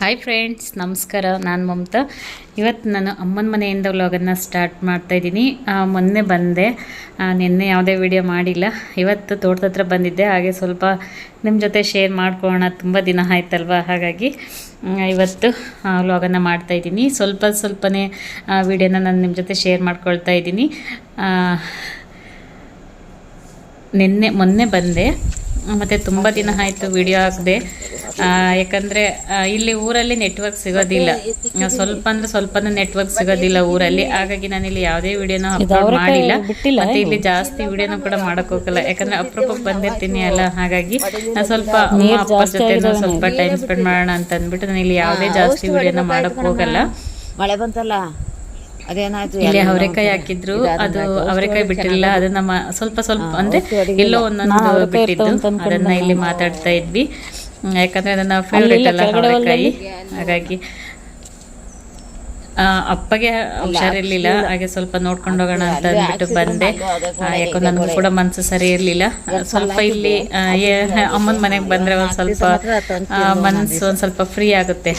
Hi friends ನಮಸ್ಕಾರ. ನಾನು ಮಮತಾ. ಇವತ್ತು ನಾನು ಅಮ್ಮನ ಮನೆಯಿಂದ ವ್ಲಾಗನ್ನು ಸ್ಟಾರ್ಟ್ ಮಾಡ್ತಾಯಿದ್ದೀನಿ ಮೊನ್ನೆ ಬಂದೆ. ನಿನ್ನೆ ಯಾವುದೇ ವಿಡಿಯೋ ಮಾಡಿಲ್ಲ. ಇವತ್ತು ತೋಟದ ಹತ್ರ ಬಂದಿದ್ದೆ. ಹಾಗೆ ಸ್ವಲ್ಪ ನಿಮ್ಮ ಜೊತೆ ಶೇರ್ ಮಾಡ್ಕೊಳ್ಳೋಣ. ತುಂಬ ದಿನ ಆಯ್ತಲ್ವ? ಹಾಗಾಗಿ ಇವತ್ತು ವ್ಲಾಗನ್ನು ಮಾಡ್ತಾಯಿದ್ದೀನಿ ಸ್ವಲ್ಪ ಸ್ವಲ್ಪನೇ ವಿಡಿಯೋನ ನಾನು ನಿಮ್ಮ ಜೊತೆ ಶೇರ್ ಮಾಡ್ಕೊಳ್ತಾ ಇದ್ದೀನಿ. ನಿನ್ನೆ, ಮೊನ್ನೆ ಬಂದೆ. ಮತ್ತು ತುಂಬ ದಿನ ಆಯಿತು ವಿಡಿಯೋ ಹಾಕಿದೆ. ಯಾಕಂದರೆ ಇಲ್ಲಿ ಊರಲ್ಲಿ ನೆಟ್ವರ್ಕ್ ಸಿಗೋದಿಲ್ಲ. ಸ್ವಲ್ಪ ಅಂದರೆ ಸ್ವಲ್ಪನೂ ನೆಟ್ವರ್ಕ್ ಸಿಗೋದಿಲ್ಲ ಊರಲ್ಲಿ. ಹಾಗಾಗಿ ನಾನು ಇಲ್ಲಿ ಯಾವುದೇ ವಿಡಿಯೋನ ಅಪ್ಲೋಡ್ ಮಾಡಿಲ್ಲ. ಮತ್ತು ಇಲ್ಲಿ ಜಾಸ್ತಿ ವಿಡಿಯೋನ ಕೂಡ ಮಾಡೋಕೆ ಹೋಗಲ್ಲ. ಯಾಕಂದರೆ ಅಪರೂಪಕ್ಕೆ ಬಂದಿರ್ತೀನಿ ಅಲ್ಲ. ಹಾಗಾಗಿ ನಾನು ಸ್ವಲ್ಪ ಅಮ್ಮ ಅಪ್ಪರ ಜೊತೆ ಸ್ವಲ್ಪ ಟೈಮ್ ಸ್ಪೆಂಡ್ ಮಾಡೋಣ ಅಂತ ಅಂದ್ಬಿಟ್ಟು ನಾನು ಇಲ್ಲಿ ಯಾವುದೇ ಜಾಸ್ತಿ ವಿಡಿಯೋನ ಮಾಡೋಕೆ ಹೋಗಲ್ಲ. ಮಳೆ ಬಂತಲ್ಲ? ಇಲ್ಲಿ ಅವರೆಕಾಯಿ ಹಾಕಿದ್ರು ಅದು ಅವರೆಕಾಯಿ ಬಿಟ್ಟಿಲ್ಲ ಅದನ್ನ ಸ್ವಲ್ಪ ಸ್ವಲ್ಪ ಅಂದ್ರೆ ಎಲ್ಲೋ ಒಂದೊಂದು ಬಿಟ್ಟಿದ್ದು. ಅದನ್ನ ಇಲ್ಲಿ ಮಾತಾಡ್ತಾ ಇದ್ವಿ. ಯಾಕಂದ್ರೆ ಅದನ್ನ ಫೇವ್ರೇಟ್ ಅಲ್ಲ ಅವರೆಕಾಯಿ. ಹಾಗಾಗಿ ಅಪ್ಪಗೆ ಹುಷಾರಿರ್ಲಿಲ್ಲ ಹಾಗೆ ಸ್ವಲ್ಪ ನೋಡ್ಕೊಂಡು ಹೋಗೋಣ ಅಂತ ಅಂದ್ಬಿಟ್ಟು ಬಂದೆ. ಯಾಕೋ ನನಗೂ ಕೂಡ ಮನಸ್ಸು ಸರಿ ಇರಲಿಲ್ಲ. ಸ್ವಲ್ಪ ಇಲ್ಲಿ ಅಮ್ಮನ ಮನೆಗೆ ಬಂದ್ರೆ ಒಂದ್ ಸ್ವಲ್ಪ ಆ, ಮನಸ್ಸು ಒಂದ್ ಸ್ವಲ್ಪ ಫ್ರೀ ಆಗುತ್ತೆ.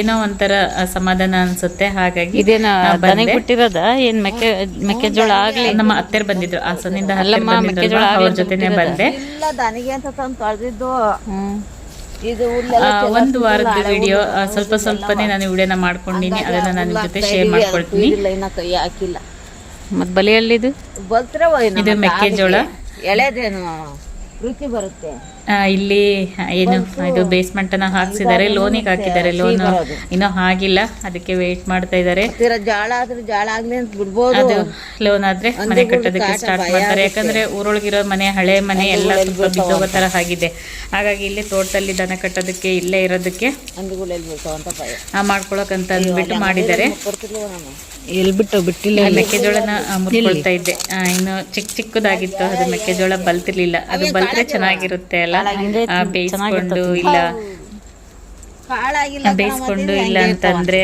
ಏನೋ ಒಂಥರ ಸಮಾಧಾನ ಅನ್ಸುತ್ತೆ. ಹಾಗಾಗಿ ಇದೇನ ದನಿಗೆ ಬಿಟ್ಟಿರೋದ? ಏನ್ ಮೆಕ್ಕೆ ಮೆಕ್ಕೆಜೋಳ ಆಗ್ಲಿ? ನಮ್ಮ ಅತ್ತೆರ್ ಬಂದಿದ್ರು. ಹಾಸನಿಂದ ಅಲ್ಲಮ್ಮ, ಮೆಕ್ಕೆಜೋಳ ಅವ್ರ ಜೊತೆನೆ ಬಂದೆ. ಒಂದು ವಾರದ ವಿಡಿಯೋ ಸ್ವಲ್ಪ ಸ್ವಲ್ಪನೇ ನಾನು ವಿಡಿಯೋನ ಮಾಡ್ಕೊಂಡಿನಿ. ಅದನ್ನ ನಾನು ನಿಮ್ ಜೊತೆ ಶೇರ್ ಮಾಡ್ಕೊಳ್ತೀನಿ. ಮತ್ತೆ ಬಲಿಯಲ್ಲಿದು ಇದು ಮೆಕ್ಕೆಜೋಳ. ಎಳೆದೇನು ರುಚಿ ಬರುತ್ತೆ. ಇಲ್ಲಿ ಏನು ಇದು ಬೇಸ್ಮೆಂಟ್ ಅನ್ನ ಹಾಕ್ಸಿದ್ದಾರೆ ಲೋನಿಗೆ ಹಾಕಿದ್ದಾರೆ ಲೋನ್ ಇನ್ನೂ ಆಗಿಲ್ಲ ಅದಕ್ಕೆ ವೇಟ್ ಮಾಡ್ತಾ ಇದ್ದಾರೆ. ತೀರ ಜಾಳ ಆದ್ರೆ ಜಾಳ ಆಗ್ಲಿ ಅಂತ ಬಿಡ್ಬೋದು. ಅದು ಲೋನ್ ಆದ್ರೆ ಮನೆ ಕಟ್ಟೋದಕ್ಕೆ ಸ್ಟಾರ್ಟ್ ಮಾಡ್ತಾರೆ. ಯಾಕಂದ್ರೆ ಊರೊಳಗಿರೋ ಮನೆ ಹಳೆ ಮನೆ ಎಲ್ಲ ಸ್ವಲ್ಪ ಬಿದ್ದೋಗೋ ತರ ಆಗಿದೆ. ಹಾಗಾಗಿ ಇಲ್ಲಿ ತೋಟದಲ್ಲಿ ದನ ಕಟ್ಟೋದಕ್ಕೆ ಇಲ್ಲೇ ಇರೋದಕ್ಕೆ ಮಾಡ್ಕೊಳಕಂತ ಅಂದ್ಬಿಟ್ಟು ಮಾಡಿದ್ದಾರೆ. ಕೊಡ್ತಿಲ್ವ ಎಲ್ ಬಿಟ್ಟು ಬಿಟ್ಟಿಲ್ಲ ಮೆಕ್ಕೆಜೋಳನ ಮುಟ್ಕೊಳ್ತಾ ಇದ್ದೆ. ಇನ್ನು ಚಿಕ್ಕ ಚಿಕ್ಕದಾಗಿತ್ತು ಅದು ಮೆಕ್ಕೆಜೋಳ ಬಲ್ತಿರ್ಲಿಲ್ಲ. ಅದು ಬಲ್ತ್ರೆ ಚೆನ್ನಾಗಿರುತ್ತೆ ಅಲ್ಲ. ಬೇಯಿಸ್ಕೊಂಡು ಇಲ್ಲ. ಬೇಯಿಸ್ಕೊಂಡು ಇಲ್ಲ ಅಂತಂದ್ರೆ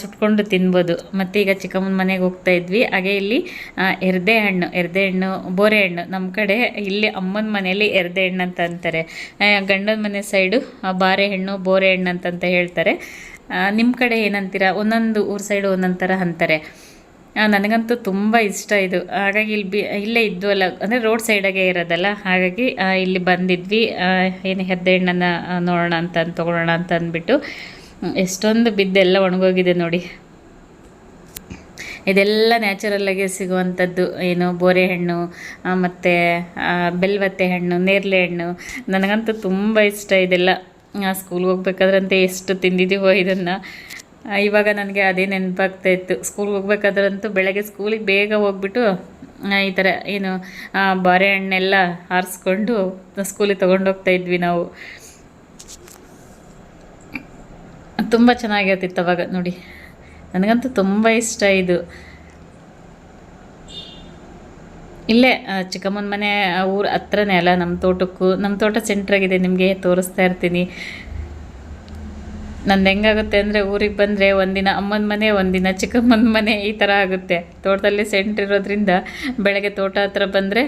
ಸುಟ್ಕೊಂಡು ತಿನ್ಬೋದು. ಮತ್ತೆ ಈಗ ಚಿಕ್ಕಮ್ಮನ ಮನೆಗೆ ಹೋಗ್ತಾ ಇದ್ವಿ. ಹಾಗೆ ಇಲ್ಲಿ ಆ, ಎರ್ದೆ ಹಣ್ಣು ಎರ್ದೆ ಹಣ್ಣು ಬೋರೆ ಹಣ್ಣು. ನಮ್ಮ ಕಡೆ ಇಲ್ಲಿ ಅಮ್ಮನ ಮನೆಯಲ್ಲಿ ಎರ್ದೆ ಹಣ್ಣು ಅಂತ ಅಂತಾರೆ. ಗಂಡನ ಮನೆ ಸೈಡು ಬಾರೆ ಹಣ್ಣು ಬೋರೆ ಹಣ್ಣು ಅಂತಂತ ಹೇಳ್ತಾರೆ. ನಿಮ್ಮ ಕಡೆ ಏನಂತೀರಾ? ಒಂದೊಂದು ಊರ ಸೈಡು ಒಂದೊಂದು ಥರ ಅಂತಾರೆ. ನನಗಂತೂ ತುಂಬ ಇಷ್ಟ ಇದು. ಹಾಗಾಗಿ ಇಲ್ಲಿ ಬಿ, ಇಲ್ಲೇ ಇದ್ವಲ್ಲ ಅಂದರೆ ರೋಡ್ ಸೈಡಾಗೆ ಇರೋದಲ್ಲ. ಹಾಗಾಗಿ ಇಲ್ಲಿ ಬಂದಿದ್ವಿ. ಏನು ಹೆದ್ದೆ ಹಣ್ಣನ್ನು ನೋಡೋಣ ಅಂತ ತೊಗೊಳೋಣ ಅಂತ ಅಂದ್ಬಿಟ್ಟು ಎಷ್ಟೊಂದು ಬಿದ್ದೆಲ್ಲ ಒಣಗೋಗಿದೆ ನೋಡಿ. ಇದೆಲ್ಲ ನ್ಯಾಚುರಲ್ಲಾಗೆ ಸಿಗುವಂಥದ್ದು ಏನು ಬೋರೆ ಹಣ್ಣು ಮತ್ತು ಬೆಲ್ವತ್ತೆ ಹಣ್ಣು ನೇರಳೆ ಹಣ್ಣು. ನನಗಂತೂ ತುಂಬ ಇಷ್ಟ ಇದೆಲ್ಲ. ಸ್ಕೂಲ್ಗೆ ಹೋಗ್ಬೇಕಾದ್ರಂತೆ ಎಷ್ಟು ತಿಂದಿದ್ದೀವೋ ಇದನ್ನು. ಇವಾಗ ನನಗೆ ಅದೇ ನೆನಪಾಗ್ತಾ ಇತ್ತು. ಸ್ಕೂಲ್ಗೆ ಹೋಗ್ಬೇಕಾದ್ರಂತೂ ಬೆಳಗ್ಗೆ ಸ್ಕೂಲಿಗೆ ಬೇಗ ಹೋಗ್ಬಿಟ್ಟು ಈ ಥರ ಏನು ಬಾರೆ ಹಣ್ಣೆಲ್ಲ ಆರಿಸ್ಕೊಂಡು ಸ್ಕೂಲಿಗೆ ತೊಗೊಂಡೋಗ್ತಾ ಇದ್ವಿ ನಾವು. ತುಂಬ ಚೆನ್ನಾಗಿರ್ತಿತ್ತು ಅವಾಗ ನೋಡಿ. ನನಗಂತೂ ತುಂಬ ಇಷ್ಟ ಇದು. ಇಲ್ಲೇ ಚಿಕ್ಕಮ್ಮನ ಮನೆ ಊರು ಹತ್ರನೇ ಅಲ್ಲ ನಮ್ಮ ತೋಟಕ್ಕೂ. ನಮ್ಮ ತೋಟ ಸೆಂಟ್ರಾಗಿದೆ ನಿಮಗೆ ತೋರಿಸ್ತಾ ಇರ್ತೀನಿ. ನಂದು ಹೆಂಗಾಗುತ್ತೆ ಅಂದರೆ ಊರಿಗೆ ಬಂದರೆ ಒಂದಿನ ಅಮ್ಮನ ಮನೆ, ಒಂದಿನ ಚಿಕ್ಕಮ್ಮನ ಮನೆ ಈ ಥರ ಆಗುತ್ತೆ. ತೋಟದಲ್ಲಿ ಸೆಂಟ್ ಇರೋದ್ರಿಂದ ಬೆಳಗ್ಗೆ ತೋಟ ಹತ್ರ ಬಂದರೆ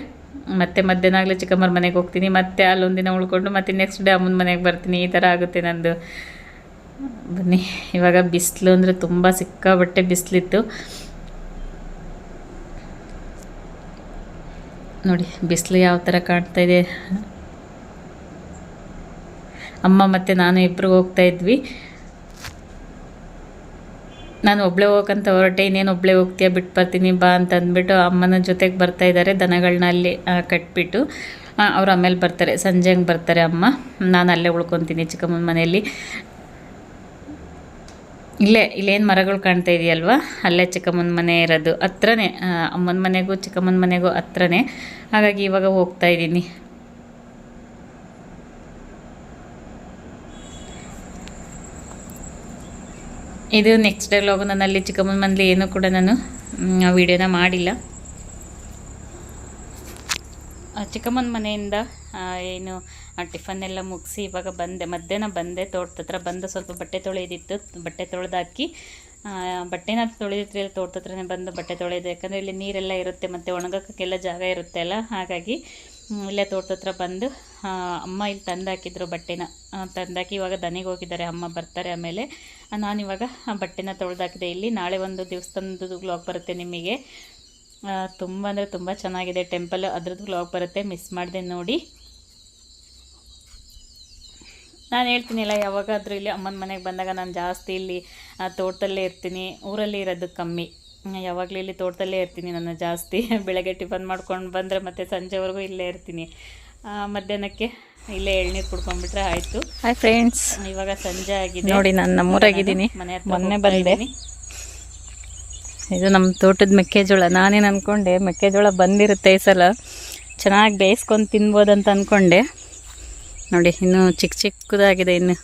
ಮತ್ತೆ ಮಧ್ಯಾಹ್ನ ಆಗಲೇ ಚಿಕ್ಕಮ್ಮನ ಮನೆಗೆ ಹೋಗ್ತೀನಿ. ಮತ್ತೆ ಅಲ್ಲೊಂದಿನ ಉಳ್ಕೊಂಡು ಮತ್ತೆ ನೆಕ್ಸ್ಟ್ ಡೇ ಅಮ್ಮನ ಮನೆಗೆ ಬರ್ತೀನಿ. ಈ ಥರ ಆಗುತ್ತೆ ನಂದು. ಬನ್ನಿ, ಇವಾಗ ಬಿಸಿಲು ಅಂದರೆ ತುಂಬ ಸಿಕ್ಕಾಬಟ್ಟೆ ಬಿಸಿಲಿತ್ತು. ನೋಡಿ, ಬಿಸಿಲು ಯಾವ ಥರ ಕಾಣ್ತಾ ಇದೆ. ಅಮ್ಮ ಮತ್ತು ನಾನು ಇಬ್ಬರು ಹೋಗ್ತಾ ಇದ್ವಿ. ನಾನು ಒಬ್ಳೆ ಹೋಗಂತ ಹೊರಟೆ, ಇನ್ನೇನು ಒಬ್ಳೆ ಹೋಗ್ತೀಯ ಬಿಟ್ಟು ಬರ್ತೀನಿ, ಬಾ ಅಂತ ಅಂದ್ಬಿಟ್ಟು ಅಮ್ಮನ ಜೊತೆಗೆ ಬರ್ತಾ ಇದ್ದಾರೆ ದನಗಳನ್ನ ಅಲ್ಲಿ ಕಟ್ಬಿಟ್ಟು ಅವ್ರು ಆಮೇಲೆ ಬರ್ತಾರೆ, ಸಂಜೆ ಹಂಗೆ ಬರ್ತಾರೆ ಅಮ್ಮ. ನಾನು ಅಲ್ಲೇ ಉಳ್ಕೊತೀನಿ ಚಿಕ್ಕಮ್ಮನ ಮನೆಯಲ್ಲಿ. ಇಲ್ಲೇ, ಇಲ್ಲೇನು ಮರಗಳು ಕಾಣ್ತಾ ಇದೆಯಲ್ವಾ? ಅಲ್ಲೇ ಚಿಕ್ಕಮ್ಮನ ಮನೆ ಇರೋದು. ಹತ್ರನೇ ಅಮ್ಮನ ಮನೆಗೂ ಚಿಕ್ಕಮ್ಮನ ಮನೆಗೂ ಹತ್ರನೇ. ಹಾಗಾಗಿ ಇವಾಗ ಹೋಗ್ತಾ ಇದ್ದೀನಿ ಇದು ನೆಕ್ಸ್ಟ್ ಡೈಲಾಗು ನಾನು ಅಲ್ಲಿ ಚಿಕ್ಕಮ್ಮನ ಮನೇಲಿ ಏನೂ ಕೂಡ ನಾನು ವಿಡಿಯೋನ ಮಾಡಿಲ್ಲ. ಚಿಕ್ಕಮ್ಮನ ಮನೆಯಿಂದ ಏನು ಟಿಫನ್ ಎಲ್ಲ ಮುಗಿಸಿ ಇವಾಗ ಬಂದೆ, ಮಧ್ಯಾಹ್ನ ಬಂದೆ, ತೋಟದ ಹತ್ರ ಬಂದು ಸ್ವಲ್ಪ ಬಟ್ಟೆ ತೊಳೆದಿತ್ತು, ಬಟ್ಟೆ ತೊಳೆದಾಕಿ ಬಟ್ಟೆನ ತೊಳೆದಿತ್ತು ತೋಟದ ಹತ್ರನೇ ಬಂದು ಬಟ್ಟೆ ತೊಳೆಯೋದು, ಯಾಕಂದರೆ ಇಲ್ಲಿ ನೀರೆಲ್ಲ ಇರುತ್ತೆ, ಮತ್ತು ಒಣಗೋಕ್ಕೆಲ್ಲ ಜಾಗ ಇರುತ್ತೆ ಅಲ್ಲ ಹಾಗಾಗಿ ಇಲ್ಲೇ ತೋಟದ ಹತ್ರ ಬಂದು ಅಮ್ಮ ಇಲ್ಲಿ ತಂದಾಕಿದ್ರು ಬಟ್ಟೆನ. ತಂದಾಕಿ ಇವಾಗ ದನಿಗೆ ಹೋಗಿದ್ದಾರೆ, ಅಮ್ಮ ಬರ್ತಾರೆ ಆಮೇಲೆ. ನಾನಿವಾಗ ಆ ಬಟ್ಟೆನ ತೊಳೆದಾಕಿದೆ. ಇಲ್ಲಿ ನಾಳೆ ಒಂದು ದೇವಸ್ಥಾನದ ವ್ಲಾಗ್ ಬರುತ್ತೆ ನಿಮಗೆ. ತುಂಬ ಅಂದರೆ ತುಂಬ ಚೆನ್ನಾಗಿದೆ ಟೆಂಪಲ್ ಅದ್ರದ್ದು ವ್ಲಾಗ್ ಬರುತ್ತೆ ಮಿಸ್ ಮಾಡಿದೆ ನೋಡಿ. ನಾನು ಹೇಳ್ತೀನಿಲ್ಲ ಯಾವಾಗಾದರೂ ಇಲ್ಲಿ ಅಮ್ಮನ ಮನೆಗೆ ಬಂದಾಗ ನಾನು ಜಾಸ್ತಿ ಇಲ್ಲಿ ತೋಟದಲ್ಲೇ ಇರ್ತೀನಿ. ಊರಲ್ಲಿ ಇರೋದು ಕಮ್ಮಿ. ಯಾವಾಗಲೂ ಇಲ್ಲಿ ತೋಟದಲ್ಲೇ ಇರ್ತೀನಿ ನಾನು ಜಾಸ್ತಿ. ಬೆಳಗ್ಗೆ ಟಿಫನ್ ಮಾಡ್ಕೊಂಡು ಬಂದರೆ ಮತ್ತೆ ಸಂಜೆವರೆಗೂ ಇಲ್ಲೇ ಇರ್ತೀನಿ. ಮಧ್ಯಾಹ್ನಕ್ಕೆ ಇಲ್ಲೇ ಎಳ್ನೀರು ಕುಡ್ಕೊಂಡ್ಬಿಟ್ರೆ ಆಯಿತು. ಹಾಯ್ ಫ್ರೆಂಡ್ಸ್ ಇವಾಗ ಸಂಜೆ ಆಗಿದೆ. ನೋಡಿ ನಾನು ನಮ್ಮೂರಾಗಿದ್ದೀನಿ. ಮನೆ ಮೊನ್ನೆ ಹೋಗ್ತಾ ಬಂದೆ. ಇದು ನಮ್ಮ ತೋಟದ ಮೆಕ್ಕೆಜೋಳ. ನಾನೇನು ಅಂದ್ಕೊಂಡೆ ಮೆಕ್ಕೆಜೋಳ ಬಂದಿರುತ್ತೆ ಈ ಸಲ. ಚೆನ್ನಾಗಿ ಬೇಯಿಸ್ಕೊಂಡು ತಿನ್ಬೋದಂತ ಅಂದ್ಕೊಂಡೆ ನೋಡಿ ಇನ್ನು ಚಿಕ್ಕ ಚಿಕ್ಕದಾಗಿದೆ ಇನ್ನು.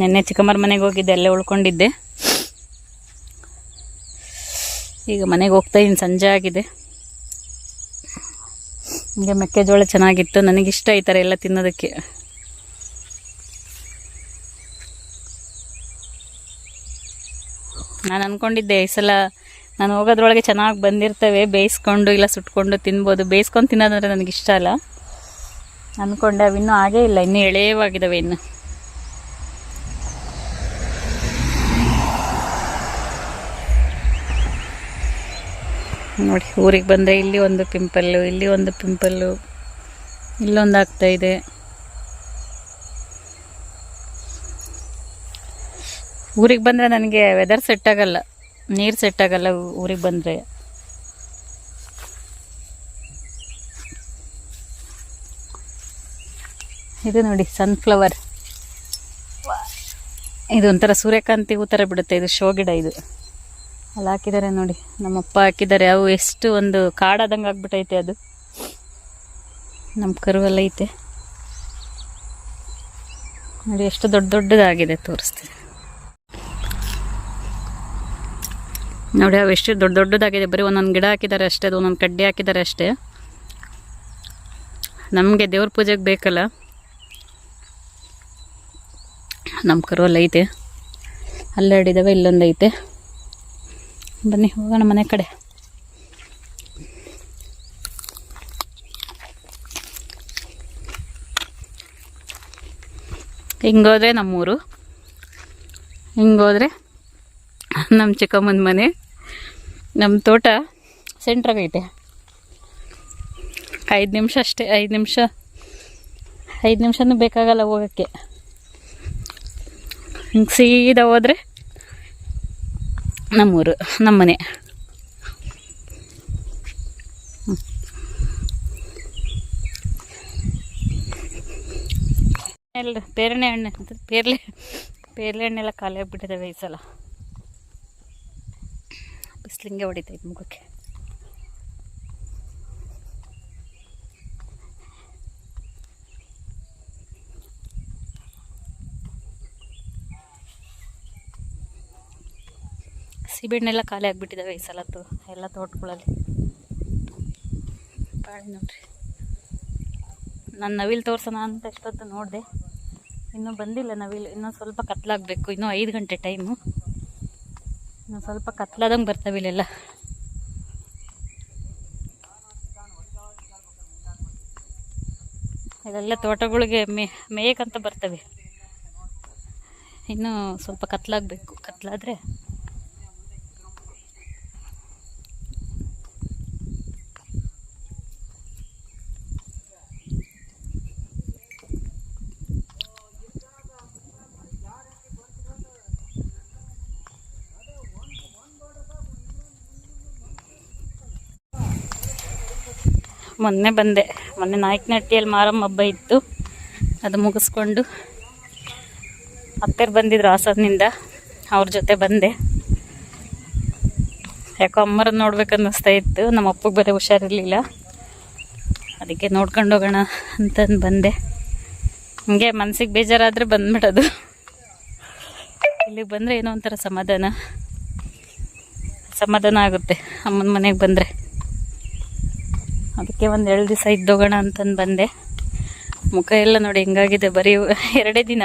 ನೆನ್ನೆ ಚಿಕ್ಕಮ್ಮರ ಮನೆಗೆ ಹೋಗಿದ್ದೆ ಅಲ್ಲೇ ಉಳ್ಕೊಂಡಿದ್ದೆ. ಈಗ ಮನೆಗೆ ಹೋಗ್ತಾ ಇದ್ದೀನಿ. ಸಂಜೆ ಆಗಿದೆ. ಹೀಗೆ ಮೆಕ್ಕೆಜೋಳ ಚೆನ್ನಾಗಿತ್ತು. ನನಗಿಷ್ಟ ಈ ಥರ ಎಲ್ಲ ತಿನ್ನೋದಕ್ಕೆ. ನಾನು ಅಂದ್ಕೊಂಡಿದ್ದೆ ಈ ಸಲ ನಾನು ಹೋಗೋದ್ರೊಳಗೆ ಚೆನ್ನಾಗಿ ಬಂದಿರ್ತವೆ, ಬೇಯಿಸ್ಕೊಂಡು ಇಲ್ಲ ಸುಟ್ಕೊಂಡು ತಿನ್ಬೋದು. ಬೇಯಿಸ್ಕೊಂಡು ತಿನ್ನೋದಂದ್ರೆ ನನಗಿಷ್ಟ ಅಲ್ಲ. ಅಂದ್ಕೊಂಡೆ ಅವಿನ್ನೂ ಆಗೇ ಇಲ್ಲ. ಇನ್ನೂ ಎಳೆಯವಾಗಿದ್ದಾವೆ ಇನ್ನು. ನೋಡಿ, ಊರಿಗೆ ಬಂದರೆ ಇಲ್ಲಿ ಒಂದು ಪಿಂಪಲ್ಲು ಇಲ್ಲಿ ಒಂದು ಪಿಂಪಲ್ಲು ಇಲ್ಲೊಂದು ಆಗ್ತಾ ಇದೆ. ಊರಿಗೆ ಬಂದರೆ ನನಗೆ ವೆದರ್ ಸೆಟ್ ಆಗಲ್ಲ. ನೀರು ಸೆಟ್ ಆಗಲ್ಲ ಊರಿಗೆ ಬಂದರೆ. ಇದು ನೋಡಿ ಸನ್ಫ್ಲವರ್ ಇದು ಒಂಥರ ಸೂರ್ಯಕಾಂತಿ ಹೂ ಥರ ಬಿಡುತ್ತೆ, ಇದು ಶೋ ಗಿಡ ಇದು. ಅಲ್ಲಿ ಹಾಕಿದ್ದಾರೆ ನೋಡಿ. ನಮ್ಮಪ್ಪ ಹಾಕಿದ್ದಾರೆ. ಅವು ಎಷ್ಟು ಒಂದು ಕಾಡಾದಂಗೆ ಆಗ್ಬಿಟ್ಟೈತೆ ಅದು. ನಮ್ಮ ಕರುವೆಲ್ಲ ಐತೆ. ನೋಡಿ, ಎಷ್ಟು ದೊಡ್ಡ ದೊಡ್ಡದಾಗಿದೆ ತೋರಿಸ್ತೀನಿ. ನೋಡಿ, ಅವು ಎಷ್ಟು ದೊಡ್ಡ ದೊಡ್ಡದಾಗಿದೆ. ಬರೀ ಒಂದೊಂದು ಗಿಡ ಹಾಕಿದ್ದಾರೆ ಅಷ್ಟೇ, ಅದು ಒಂದೊಂದು ಕಡ್ಡಿ ಹಾಕಿದ್ದಾರೆ ಅಷ್ಟೇ. ನಮಗೆ ದೇವ್ರ ಪೂಜೆಗೆ ಬೇಕಲ್ಲ. ನಮ್ಮ ಕರುವಲ್ಲಿ ಐತೆ. ಅಲ್ಲೆರಡಿದ್ದಾವೆ ಇಲ್ಲೊಂದು ಐತೆ. ಬನ್ನಿ, ಹೋಗೋಣ ಮನೆ ಕಡೆ. ಹಿಂಗೋದ್ರೆ ನಮ್ಮೂರು, ಹಿಂಗೋದ್ರೆ ನಮ್ಮ ಚಿಕ್ಕಮ್ಮನ ಮನೆ. ನಮ್ಮ ತೋಟ ಸೆಂಟ್ರಾಗೈತೆ ಐದು ನಿಮಿಷ ಅಷ್ಟೇ, ಐದು ನಿಮಿಷ, ಐದು ನಿಮಿಷನೂ ಬೇಕಾಗಲ್ಲ ಹೋಗೋಕ್ಕೆ. ಹಿಂಗೆ ಸೀದಾ ಹೋದರೆ ನಮ್ಮೂರು, ನಮ್ಮನೆ. ಎಲ್ಲ ಪೇರಣೆ ಹಣ್ಣು ಪೇರ್ಲೆ ಪೇರ್ಲೆ ಹಣ್ಣೆಲ್ಲ ಖಾಲಿ ಆಗಿಬಿಟ್ಟಿದ್ದಾವೆ ಈ ಸಲ. ಬಿಸಿಲಿಂಗೆ ಹೊಡಿತೈತೆ ಮುಖಕ್ಕೆ. ಸೀಬೆಹಣ್ಣೆಲ್ಲ ಖಾಲಿ ಆಗಿಬಿಟ್ಟಿದ್ದಾವೆ ಈ ಸಲ ತೋ ಎಲ್ಲ ತೋಟಗಳಲ್ಲಿ. ಬಾಳೆ ನೋಡ್ರಿ. ನಾನು ನವಿಲು ತೋರ್ಸೋಣ ಅಂತ ಎಷ್ಟೊತ್ತು ನೋಡಿದೆ. ಇನ್ನೂ ಬಂದಿಲ್ಲ ನವಿಲು, ಇನ್ನೂ ಸ್ವಲ್ಪ ಕತ್ಲಾಗಬೇಕು, ಇನ್ನೂ ಐದು ಗಂಟೆ ಟೈಮು ಇನ್ನು ಸ್ವಲ್ಪ ಕತ್ಲಾದಂಗೆ ಬರ್ತವೆ ಇಲ್ಲೆಲ್ಲ ಇದೆಲ್ಲ ತೋಟಗಳಿಗೆ ಮೇ ಮೇಯಕ್ಕಂತ ಬರ್ತವೆ. ಇನ್ನೂ ಸ್ವಲ್ಪ ಕತ್ಲಾಗಬೇಕು, ಕತ್ಲಾದರೆ ಮೊನ್ನೆ ಬಂದೆ. ಮೊನ್ನೆ ನಾಯಕನಹಟ್ಟಿಯಲ್ಲಿ ಮಾರಮ್ಮ ಹಬ್ಬ ಇತ್ತು. ಅದು ಮುಗಿಸ್ಕೊಂಡು ಅತ್ತೆರು ಬಂದಿದ್ರು ಹಾಸನಿಂದ ಅವ್ರ ಜೊತೆ ಬಂದೆ. ಯಾಕೋ ಅಮ್ಮರನ್ನ ನೋಡ್ಬೇಕನ್ನಿಸ್ತಾ ಇತ್ತು. ನಮ್ಮ ಅಪ್ಪಗೆ ಬೇರೆ ಹುಷಾರಿರಲಿಲ್ಲ. ಅದಕ್ಕೆ ನೋಡ್ಕೊಂಡು ಹೋಗೋಣ ಅಂತಂದು ಬಂದೆ. ಹಂಗೆ ಮನ್ಸಿಗೆ ಬೇಜಾರಾದರೆ ಬಂದ್ಬಿಡೋದು. ಇಲ್ಲಿಗೆ ಬಂದರೆ ಏನೋ ಒಂಥರ ಸಮಾಧಾನ. ಸಮಾಧಾನ ಆಗುತ್ತೆ. ಅಮ್ಮನ ಮನೆಗೆ ಬಂದರೆ. ಅದಕ್ಕೆ ಒಂದು ಎರಡು ದಿವಸ ಇದ್ದೋಗೋಣ ಅಂತಂದು ಬಂದೆ. ಮುಖ ಎಲ್ಲ ನೋಡಿ ಹೆಂಗಾಗಿದೆ, ಬರೀ ಎರಡೇ ದಿನ.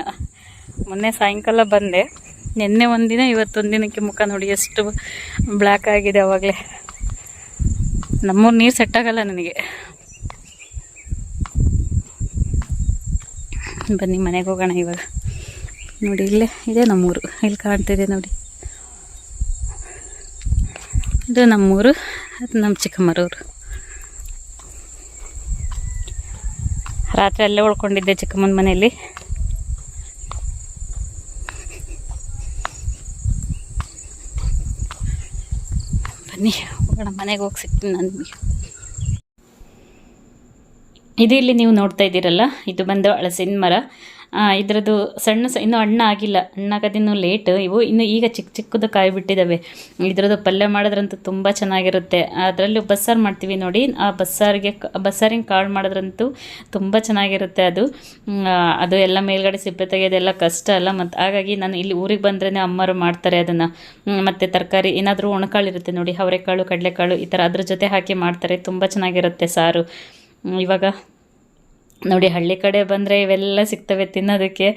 ಮೊನ್ನೆ ಸಾಯಂಕಾಲ ಬಂದೆ. ನಿನ್ನೆ ಒಂದಿನ ಇವತ್ತೊಂದು ದಿನಕ್ಕೆ ಮುಖ ನೋಡಿ ಎಷ್ಟು ಬ್ಲ್ಯಾಕ್ ಆಗಿದೆ ಅವಾಗಲೇ. ನಮ್ಮೂರು ನೀರು ಸೆಟ್ ಆಗಲ್ಲ ನನಗೆ. ಬನ್ನಿ, ಮನೆಗೆ ಹೋಗೋಣ ಇವಾಗ. ನೋಡಿ, ಇಲ್ಲೇ ಇದೆ ನಮ್ಮೂರು. ಇಲ್ಲಿ ಕಾಣ್ತಿದೆ ನೋಡಿ. ಇದು ನಮ್ಮೂರು, ಅದು ನಮ್ಮ ಚಿಕ್ಕಮ್ಮರವರು ರಾತ್ರಿ ಅಲ್ಲೇ ಉಳ್ಕೊಂಡಿದ್ದೆ ಚಿಕ್ಕಮ್ಮನ ಮನೆಯಲ್ಲಿ. ಬನ್ನಿ, ಹೋಗೋಣ, ಮನೆಗೆ ಹೋಗಿ ಸಿಗ್ತೀನಿ ನಾನು ಇದು ಇಲ್ಲಿ ನೀವು ನೋಡ್ತಾ ಇದ್ದೀರಲ್ಲ, ಇದು ಬಂದು ಹಳಸಿನ ಮರ. ಇದ್ರದ್ದು ಸಣ್ಣ ಸ ಇನ್ನೂ ಹಣ್ಣು ಆಗಿಲ್ಲ. ಹಣ್ಣಾಗೋದಿನ್ನೂ ಲೇಟ್ ಇವು ಇನ್ನು ಈಗ ಚಿಕ್ಕ ಚಿಕ್ಕದು ಕಾಯಿ ಬಿಟ್ಟಿದ್ದಾವೆ ಇದರದ್ದು ಪಲ್ಯ ಮಾಡೋದ್ರಂತೂ ತುಂಬ ಚೆನ್ನಾಗಿರುತ್ತೆ. ಅದರಲ್ಲೂ ಬಸ್ಸಾರು ಮಾಡ್ತೀವಿ ನೋಡಿ. ಆ ಬಸ್ಸಾರಿಗೆ ಬಸ್ಸಾರಿನ ಕಾಳು ಮಾಡಿದ್ರಂತೂ ತುಂಬ ಚೆನ್ನಾಗಿರುತ್ತೆ ಅದು. ಅದು ಎಲ್ಲ ಮೇಲ್ಗಡೆ ಸಿಪ್ಪೆ ತೆಗೆಯೋದೆಲ್ಲ ಕಷ್ಟ ಅಲ್ಲ ಮತ್ತು ಹಾಗಾಗಿ ನಾನು ಇಲ್ಲಿ ಊರಿಗೆ ಬಂದ್ರೇ ಅಮ್ಮರು ಮಾಡ್ತಾರೆ ಅದನ್ನು. ಮತ್ತು ತರಕಾರಿ ಏನಾದರೂ ಒಣಕಾಳು ಇರುತ್ತೆ ನೋಡಿ. ಅವರೆಕಾಳು, ಕಡಲೆಕಾಳು ಈ ಥರ ಅದ್ರ ಜೊತೆ ಹಾಕಿ ಮಾಡ್ತಾರೆ. ತುಂಬ ಚೆನ್ನಾಗಿರುತ್ತೆ ಸಾರು. ಇವಾಗ ನೋಡಿ ಹಳ್ಳಿ ಕಡೆ ಬಂದರೆ ಇವೆಲ್ಲ ಸಿಗ್ತವೆ, ತಿನ್ನೋದಕ್ಕೆ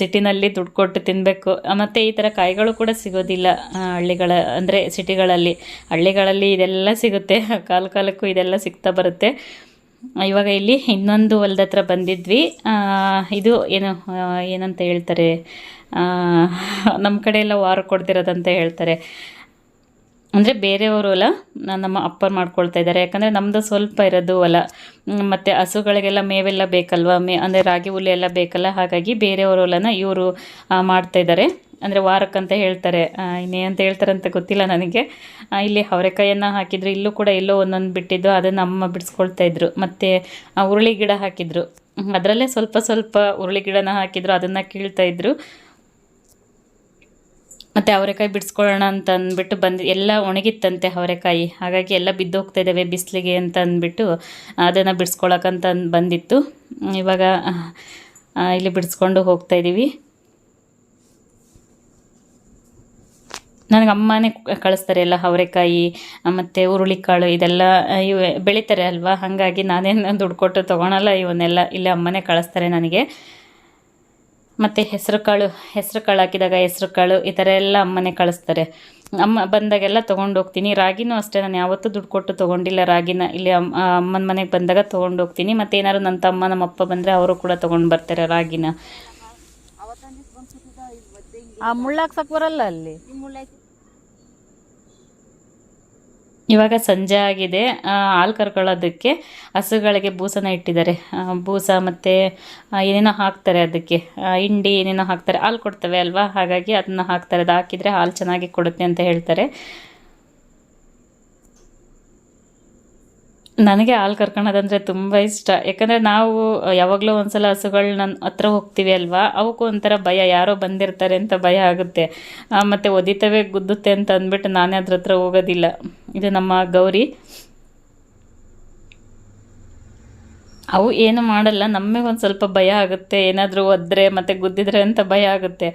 ಸಿಟಿನಲ್ಲಿ ದುಡ್ಡು ಕೊಟ್ಟು ತಿನ್ನಬೇಕು ಮತ್ತು ಈ ಥರ ಕಾಯಿಗಳು ಕೂಡ ಸಿಗೋದಿಲ್ಲ ಹಳ್ಳಿಗಳ, ಅಂದರೆ ಸಿಟಿಗಳಲ್ಲಿ. ಹಳ್ಳಿಗಳಲ್ಲಿ ಇದೆಲ್ಲ ಸಿಗುತ್ತೆ, ಕಾಲ ಕಾಲಕ್ಕೂ ಇದೆಲ್ಲ ಸಿಗ್ತಾ ಬರುತ್ತೆ. ಇವಾಗ ಇಲ್ಲಿ ಇನ್ನೊಂದು ಹೊಲ್ದ ಹತ್ರ ಬಂದಿದ್ವಿ. ಇದು ಏನು ಏನಂತ ಹೇಳ್ತಾರೆ ನಮ್ಮ ಕಡೆ ಎಲ್ಲ ವಾರ ಕೊಡ್ತಿರೋದಂತ ಹೇಳ್ತಾರೆ. ಅಂದರೆ ಬೇರೆಯವರು ಹೊಲ ನಮ್ಮ ಅಪ್ಪರ್ ಮಾಡ್ಕೊಳ್ತಾ ಇದ್ದಾರೆ. ಯಾಕಂದರೆ ನಮ್ಮದು ಸ್ವಲ್ಪ ಇರೋದು ಹೊಲ ಮತ್ತು ಹಸುಗಳಿಗೆಲ್ಲ ಮೇವೆಲ್ಲ ಬೇಕಲ್ವ? ಮೇ ಅಂದರೆ ರಾಗಿ ಹುಲ್ಲು ಎಲ್ಲ ಬೇಕಲ್ಲ? ಹಾಗಾಗಿ ಬೇರೆಯವರು ಹೊಲನ ಇವರು ಮಾಡ್ತಾ ಇದ್ದಾರೆ. ಅಂದರೆ ವಾರಕ್ಕಂತ ಹೇಳ್ತಾರೆ. ಇನ್ನೇ ಅಂತ ಹೇಳ್ತಾರೆ ಅಂತ ಗೊತ್ತಿಲ್ಲ ನನಗೆ. ಇಲ್ಲಿ ಅವರೆಕಾಯನ್ನು ಹಾಕಿದ್ರು, ಇಲ್ಲೂ ಕೂಡ ಎಲ್ಲೋ ಒಂದೊಂದು ಬಿಟ್ಟಿದ್ದು, ಅದನ್ನು ಅಮ್ಮ ಬಿಡಿಸ್ಕೊಳ್ತಾ ಇದ್ರು. ಮತ್ತು ಹುರುಳಿ ಗಿಡ ಹಾಕಿದ್ರು. ಅದರಲ್ಲೇ ಸ್ವಲ್ಪ ಸ್ವಲ್ಪ ಹುರುಳಿ ಗಿಡನ ಹಾಕಿದ್ರು, ಅದನ್ನು ಕೀಳ್ತಾ ಇದ್ರು. ಮತ್ತು ಅವರೆಕಾಯಿ ಬಿಡಿಸ್ಕೊಳ್ಳೋಣ ಅಂತ ಅಂದ್ಬಿಟ್ಟು ಬಂದು, ಎಲ್ಲ ಒಣಗಿತ್ತಂತೆ ಅವರೆಕಾಯಿ. ಹಾಗಾಗಿ ಎಲ್ಲ ಬಿದ್ದೋಗ್ತಾ ಇದ್ದಾವೆ ಬಿಸಿಲಿಗೆ ಅಂತ ಅಂದ್ಬಿಟ್ಟು ಅದನ್ನು ಬಿಡಿಸ್ಕೊಳಕ್ಕಂತ ಅಂದ್, ಬಂದಿತ್ತು. ಇವಾಗ ಇಲ್ಲಿ ಬಿಡಿಸ್ಕೊಂಡು ಹೋಗ್ತಾ ಇದ್ದೀವಿ ನನಗೆ ಅಮ್ಮನೇ ಕಳಿಸ್ತಾರೆ ಎಲ್ಲ ಅವರೆಕಾಯಿ, ಮತ್ತು ಹುರುಳಿಕಾಳು ಇದೆಲ್ಲ ಇವು, ಬೆಳೀತಾರೆ ಅಲ್ವಾ? ಹಾಗಾಗಿ ನಾನೇನು ದುಡ್ಡು ಕೊಟ್ಟು ತೊಗೊಳಲ್ಲ, ಇವನ್ನೆಲ್ಲ ಇಲ್ಲೇ ಅಮ್ಮನೇ ಕಳಿಸ್ತಾರೆ ನನಗೆ. ಮತ್ತು ಹೆಸರು ಕಾಳು ಹೆಸರು ಕಾಳು ಹಾಕಿದಾಗ ಹೆಸರು ಕಾಳು ಈ ಥರ ಎಲ್ಲ ಅಮ್ಮನೇ ಕಳಿಸ್ತಾರೆ. ಅಮ್ಮ ಬಂದಾಗೆಲ್ಲ ತೊಗೊಂಡು ಹೋಗ್ತೀನಿ. ರಾಗಿನೂ ಅಷ್ಟೇ ನಾನು ಯಾವತ್ತೂ ದುಡ್ಡು ಕೊಟ್ಟು ತೊಗೊಂಡಿಲ್ಲ ರಾಗಿನ. ಇಲ್ಲಿ ಅಮ್ಮ ಅಮ್ಮನ ಮನೆಗೆ ಬಂದಾಗ ತೊಗೊಂಡು ಹೋಗ್ತೀನಿ. ಮತ್ತು ಏನಾದ್ರು ನನ್ನ ತಮ್ಮ ನಮ್ಮ ಅಪ್ಪ ಬಂದರೆ ಅವರು ಕೂಡ ತೊಗೊಂಡು ಬರ್ತಾರೆ ರಾಗಿನ. ಆ ಮುಳ್ಳಾಕ್ಸಕ್ ಬರಲ್ಲ ಅಲ್ಲಿ? ಇವಾಗ ಸಂಜೆ ಆಗಿದೆ. ಹಾಲು ಕರ್ಕೊಳ್ಳೋದಕ್ಕೆ ಹಸುಗಳಿಗೆ ಬೂಸನ ಇಟ್ಟಿದ್ದಾರೆ. ಬೂಸ ಮತ್ತು ಏನೇನೋ ಹಾಕ್ತಾರೆ ಅದಕ್ಕೆ. ಹಿಂಡಿ ಏನೇನೋ ಹಾಕ್ತಾರೆ. ಹಾಲು ಕೊಡ್ತವೆ ಅಲ್ವಾ? ಹಾಗಾಗಿ ಅದನ್ನ ಹಾಕ್ತಾರೆ. ಅದು ಹಾಕಿದರೆ ಹಾಲು ಚೆನ್ನಾಗಿ ಕೊಡುತ್ತೆ ಅಂತ ಹೇಳ್ತಾರೆ. ನನಗೆ ಹಾಲು ಕರ್ಕೊಳೋದಂದರೆ ತುಂಬ ಇಷ್ಟ. ಯಾಕಂದರೆ ನಾವು ಯಾವಾಗಲೂ ಒಂದ್ಸಲ ಹಸುಗಳನ್ನ ಹತ್ರ ಹೋಗ್ತೀವಿ ಅಲ್ವಾ? ಅವಕ್ಕೂ ಒಂಥರ ಭಯ. ಯಾರೋ ಬಂದಿರ್ತಾರೆ ಅಂತ ಭಯ ಆಗುತ್ತೆ. ಮತ್ತು ಒದಿತವೆ ಗುದ್ದುತ್ತೆ ಅಂತ ಅಂದ್ಬಿಟ್ಟು ನಾನೇ ಅದ್ರ ಹತ್ರ ಹೋಗೋದಿಲ್ಲ. ಇದು ನಮ್ಮ ಗೌರಿ. ಅವು ಏನು ಮಾಡಲ್ಲ. ನಮಗೆ ಒಂದು ಸ್ವಲ್ಪ ಭಯ ಆಗುತ್ತೆ. ಏನಾದರೂ ಒದ್ರೆ ಮತ್ತು ಗುದ್ದಿದ್ರೆ ಅಂತ ಭಯ ಆಗುತ್ತೆ.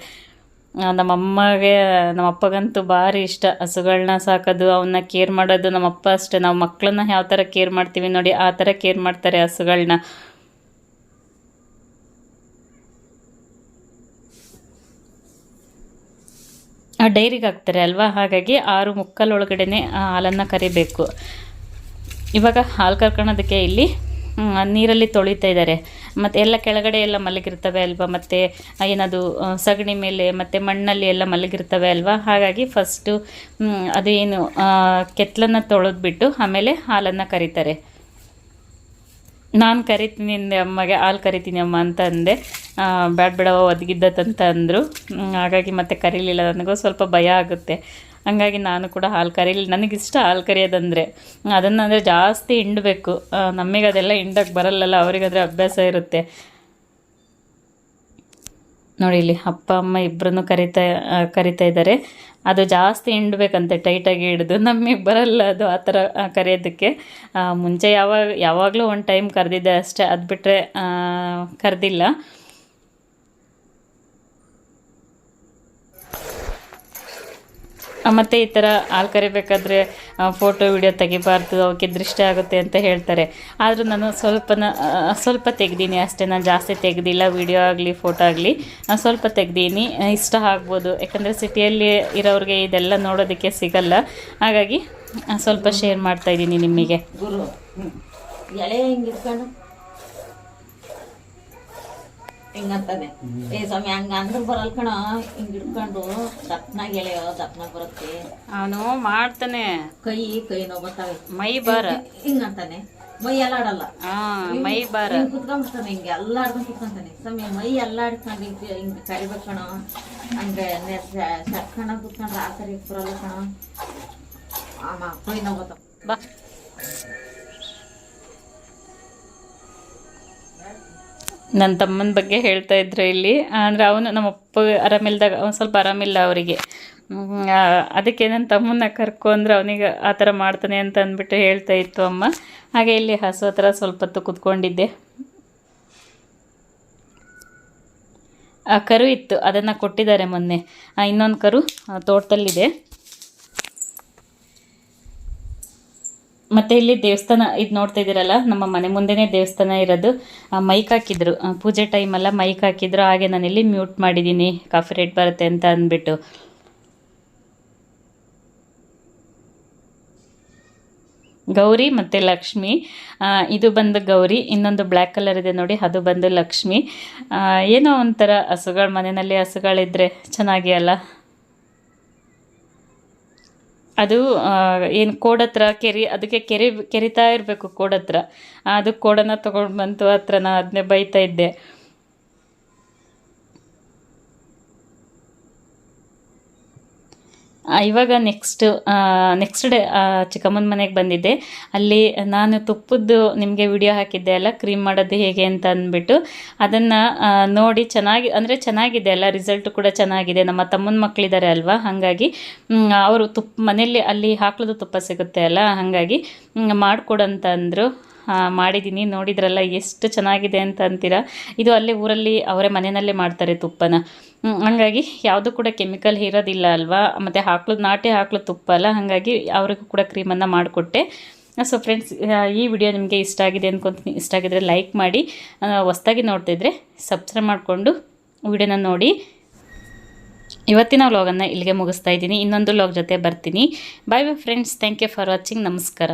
ಆ, ನಮ್ಮ ಅಮ್ಮಗೆ ನಮ್ಮ ಅಪ್ಪಗಂತೂ ಭಾರಿ ಇಷ್ಟ. ಹಸುಗಳನ್ನ ಸಾಕೋದು ಅವನ್ನ ಕೇರ್ ಮಾಡೋದು. ನಮ್ಮಪ್ಪ ಅಷ್ಟೇ. ನಾವು ಮಕ್ಕಳನ್ನ ಯಾವ ಥರ ಕೇರ್ ಮಾಡ್ತೀವಿ ನೋಡಿ ಆ ಥರ ಕೇರ್ ಮಾಡ್ತಾರೆ ಹಸುಗಳನ್ನ ಡೈರಿಗೆ ಹಾಕ್ತಾರೆ ಅಲ್ವಾ? ಹಾಗಾಗಿ ಆರು ಮುಕ್ಕಾಲು ಒಳಗಡೆನೆ ಹಾಲನ್ನು ಕರಿಬೇಕು. ಇವಾಗ ಹಾಲು ಕರ್ಕೊಳೋದಕ್ಕೆ ಇಲ್ಲಿ ನೀರಲ್ಲಿ ತೊಳಿತಾ ಇದ್ದಾರೆ. ಮತ್ತು ಎಲ್ಲ ಕೆಳಗಡೆ ಎಲ್ಲ ಮಲಗಿರ್ತವೆ ಅಲ್ವಾ? ಮತ್ತು ಏನದು ಸಗಣಿ ಮೇಲೆ ಮತ್ತು ಮಣ್ಣಲ್ಲಿ ಎಲ್ಲ ಮಲಗಿರ್ತವೆ ಅಲ್ವಾ? ಹಾಗಾಗಿ ಫಸ್ಟು ಅದೇನು ಕೆತ್ತಲನ್ನು ತೊಳೆದ್ಬಿಟ್ಟು ಆಮೇಲೆ ಹಾಲನ್ನು ಕರೀತಾರೆ. ನಾನು ಕರಿತೀನಿ ಅಂದೆ ಅಮ್ಮಗೆ, ಹಾಲು ಕರಿತೀನಿ ಅಮ್ಮ ಅಂತ ಅಂದೆ. ಬ್ಯಾಡ ಬಿಡವ ಒದಗಿದ್ದತ್ತಂತ ಅಂದರು. ಹಾಗಾಗಿ ಮತ್ತೆ ಕರೀಲಿಲ್ಲ. ನನಗೂ ಸ್ವಲ್ಪ ಭಯ ಆಗುತ್ತೆ. ಹಂಗಾಗಿ ನಾನು ಕೂಡ ಹಾಲು ಕರೀಲಿ ನನಗಿಷ್ಟ ಹಾಲು ಕರಿಯೋದಂದರೆ ಅದನ್ನು ಅಂದರೆ ಜಾಸ್ತಿ ಹಿಂಡಬೇಕು. ನಮಗೆ ಅದೆಲ್ಲ ಹಿಂಡಕ್ಕೆ ಬರಲ್ಲಲ್ಲ, ಅವರಿಗಾದರೆ ಅಭ್ಯಾಸ ಇರುತ್ತೆ. ನೋಡಿ, ಇಲ್ಲಿ ಅಪ್ಪ, ಅಮ್ಮ ಇಬ್ಬರನ್ನು ಕರಿತಾ ಕರಿತಾ ಇದ್ದಾರೆ. ಅದು ಜಾಸ್ತಿ ಹಿಂಡ್ಬೇಕಂತೆ, ಟೈಟಾಗಿ ಹಿಡಿದು. ನಮಗೆ ಬರಲ್ಲ ಅದು ಆ ಥರ ಕರೆಯೋದಕ್ಕೆ. ಮುಂಚೆ ಯಾವಾಗ, ಯಾವಾಗಲೂ ಒಂದು ಟೈಮ್ ಕರೆದಿದ್ದೆ ಅಷ್ಟೇ. ಅದು ಬಿಟ್ಟರೆ ಕರೆದಿಲ್ಲ. ಮತ್ತು ಈ ಥರ ಹಾಲು ಕರಿಬೇಕಾದ್ರೆ ಫೋಟೋ ವಿಡಿಯೋ ತೆಗಿಬಾರ್ದು ಅವಕ್ಕೆ ದೃಷ್ಟಿ ಆಗುತ್ತೆ ಅಂತ ಹೇಳ್ತಾರೆ. ಆದರೂ ನಾನು ಸ್ವಲ್ಪನ ಸ್ವಲ್ಪ ತೆಗ್ದೀನಿ ಅಷ್ಟೇ. ನಾನು ಜಾಸ್ತಿ ತೆಗ್ದಿಲ್ಲ ವಿಡಿಯೋ ಆಗಲಿ ಫೋಟೋ ಆಗಲಿ. ಸ್ವಲ್ಪ ತೆಗ್ದೀನಿ. ಇಷ್ಟ ಆಗ್ಬೋದು. ಯಾಕಂದರೆ ಸಿಟಿಯಲ್ಲಿ ಇರೋರಿಗೆ ಇದೆಲ್ಲ ನೋಡೋದಕ್ಕೆ ಸಿಗಲ್ಲ. ಹಾಗಾಗಿ ಸ್ವಲ್ಪ ಶೇರ್ ಮಾಡ್ತಾ ಇದ್ದೀನಿ ನಿಮಗೆ ಗುರು ಎಳೆ ಹಿಂಗೆ ಇಟ್ಕೊಂಡು ಹಿಂಗಂತಾನೆ. ಏ ಸ್ವಾಮಿ ಹಂಗ ಅಂದ್ರೆ ಬರಲ್ ಕಣ. ಹಿಂಗ ಹಿಡ್ಕೊಂಡು ದಪ್ಪನಾಗ ಎಳೆಯೋ ದಪ್ಪನಾಗ ಬರುತ್ತೆ. ಅವನು ಮಾಡ್ತಾನೆ. ಕೈ ಕೈ ನೋವು ಬರ್ತಾವೆ. ಮೈ ಬಾರ. ಹಿಂಗಂತಾನೆ. ಮೈ ಎಲ್ಲಾಡಲ್ಲ ಆ ಮೈ ಬಾರ. ಕುತ್ಕೊಂಡ್ಬಿಡ್ತಾನೆ ಹಿಂಗೆ ಎಲ್ಲಾಡ್ಕೊಂಡು ಕುತ್ಕೊಂತಾನೆ. ಸ್ವಾಮಿ ಮೈ ಎಲ್ಲಾಡ್ಕೊಂಡು ಹಿಂಗ್ ಹಿಂಗೆ ಕರಿಬೇಕು ಕಣ. ಹಂಗೆ ಸಕ್ಕಣ ಕುತ್ಕೊಂಡ್ರೆ ಆ ಕರಿ ಬರಲ್ಲ ಕಣ. ಆಮ ಕೈ ನೋವು ಬರ್ತಾವ. ಬಾ. ನನ್ನ ತಮ್ಮನ ಬಗ್ಗೆ ಹೇಳ್ತಾ ಇದ್ರು ಇಲ್ಲಿ. ಅಂದರೆ ಅವನು ನಮ್ಮ ಅಪ್ಪ ಆರಾಮಿಲ್ದಾಗ ಅವ್ನು ಸ್ವಲ್ಪ ಆರಾಮಿಲ್ಲ ಅವರಿಗೆ. ಅದಕ್ಕೆ ನನ್ನ ತಮ್ಮನ್ನ ಕರ್ಕೊ ಅಂದ್ರೆ ಅವನಿಗೆ ಆ ಥರ ಮಾಡ್ತಾನೆ ಅಂತ ಅಂದ್ಬಿಟ್ಟು ಹೇಳ್ತಾ ಇತ್ತು ಅಮ್ಮ. ಹಾಗೆ ಇಲ್ಲಿ ಹಸು ಹತ್ರ ಸ್ವಲ್ಪ ಹೊತ್ತು ಕುತ್ಕೊಂಡಿದ್ದೆ. ಆ, ಕರು ಇತ್ತು. ಅದನ್ನು ಕೊಟ್ಟಿದ್ದಾರೆ ಮೊನ್ನೆ. ಇನ್ನೊಂದು ಕರು ತೋಟದಲ್ಲಿದೆ. ಮತ್ತೆ ಇಲ್ಲಿ ದೇವಸ್ಥಾನ ಇದು ನೋಡ್ತಾ ಇದ್ದೀರಲ್ಲ, ನಮ್ಮ ಮನೆ ಮುಂದೆನೇ ದೇವಸ್ಥಾನ ಇರೋದು. ಮೈಕ್ ಹಾಕಿದ್ರು. ಪೂಜೆ ಪೂಜೆ ಟೈಮೆಲ್ಲ ಮೈಕ್ ಹಾಕಿದ್ರು. ಹಾಗೆ ನಾನು ಇಲ್ಲಿ ಮ್ಯೂಟ್ ಮಾಡಿದ್ದೀನಿ ಕಾಫಿ ರೇಟ್ ಬರುತ್ತೆ ಅಂತ ಅಂದ್ಬಿಟ್ಟು. ಗೌರಿ ಮತ್ತು ಲಕ್ಷ್ಮಿ. ಇದು ಬಂದು ಗೌರಿ, ಇನ್ನೊಂದು ಬ್ಲ್ಯಾಕ್ ಕಲರ್ ಇದೆ ನೋಡಿ, ಅದು ಬಂದು ಲಕ್ಷ್ಮಿ. ಏನೋ ಒಂಥರ ಹಸುಗಳ ಮನೆಯಲ್ಲಿ ಹಸುಗಳಿದ್ರೆ ಚೆನ್ನಾಗಿ ಅಲ್ಲ? ಅದು ಏನು ಕೋಡ್ ಹತ್ರ ಕೆರಿ, ಅದಕ್ಕೆ ಕೆರಿ, ಕೆರಿತಾ ಇರಬೇಕು ಕೋಡ್ ಹತ್ರ. ಅದು ಕೋಡನ್ನು ತೊಗೊಂಡು ಬಂತು ಹತ್ರ ನಾನು ಅದನ್ನೇ ಬೈತಾ ಇದ್ದೆ. ಇವಾಗ ನೆಕ್ಸ್ಟ್ ನೆಕ್ಸ್ಟ್ ಡೇ ಚಿಕ್ಕಮ್ಮನ ಮನೆಗೆ ಬಂದಿದ್ದೆ. ಅಲ್ಲಿ ನಾನು ತುಪ್ಪದ್ದು ನಿಮಗೆ ವಿಡಿಯೋ ಹಾಕಿದ್ದೆ ಅಲ್ಲ ಕ್ರೀಮ್ ಮಾಡೋದು ಹೇಗೆ ಅಂತ ಅಂದ್ಬಿಟ್ಟು. ಅದನ್ನು ನೋಡಿ ಚೆನ್ನಾಗಿ, ಅಂದರೆ ಚೆನ್ನಾಗಿದೆ ಅಲ್ಲ ರಿಸಲ್ಟ್ ಕೂಡ ಚೆನ್ನಾಗಿದೆ. ನಮ್ಮ ತಮ್ಮನ ಮಕ್ಕಳಿದ್ದಾರೆ ಅಲ್ವಾ, ಹಾಗಾಗಿ. ಅವರು ತುಪ್ಪ ಮನೆಯಲ್ಲಿ ಅಲ್ಲಿ ಹಾಕ್ಲದು ತುಪ್ಪ ಸಿಗುತ್ತೆ ಅಲ್ಲ, ಹಾಗಾಗಿ. ಮಾಡಿಕೊಡು ಅಂತ ಅಂದರು. ಮಾಡಿದ್ದೀನಿ ನೋಡಿದ್ರಲ್ಲ, ಎಷ್ಟು ಚೆನ್ನಾಗಿದೆ ಅಂತ ಅಂತೀರಾ? ಇದು ಅಲ್ಲೇ ಊರಲ್ಲಿ ಅವರೇ ಮನೆಯಲ್ಲೇ ಮಾಡ್ತಾರೆ ತುಪ್ಪನ. ಹಂಗಾಗಿ ಯಾವುದು ಕೂಡ ಕೆಮಿಕಲ್ ಇರೋದಿಲ್ಲ ಅಲ್ವಾ? ಮತ್ತು ಹಾಕ್ಲು ನಾಟಿ ಹಾಕ್ಲು ತುಪ್ಪ ಅಲ್ಲ? ಹಾಗಾಗಿ ಅವ್ರಿಗೂ ಕೂಡ ಕ್ರೀಮನ್ನು ಮಾಡಿಕೊಟ್ಟೆ. ಸೊ ಫ್ರೆಂಡ್ಸ್ ಈ ವಿಡಿಯೋ ನಿಮಗೆ ಇಷ್ಟ ಆಗಿದೆ ಅಂದ್ಕೊತೀನಿ ಇಷ್ಟ ಆಗಿದ್ರೆ ಲೈಕ್ ಮಾಡಿ ಹೊಸ್ದಾಗಿ ನೋಡ್ತಿದ್ರೆ ಸಬ್ಸ್ಕ್ರೈಬ್ ಮಾಡಿಕೊಂಡು ವಿಡಿಯೋನ ನೋಡಿ. ಇವತ್ತಿನ ವ್ಲಾಗನ್ನು ಇಲ್ಲಿಗೆ ಮುಗಿಸ್ತಾ ಇದ್ದೀನಿ. ಇನ್ನೊಂದು ವ್ಲಾಗ್ ಜೊತೆ ಬರ್ತೀನಿ. Bye bye friends thank you for watching ನಮಸ್ಕಾರ.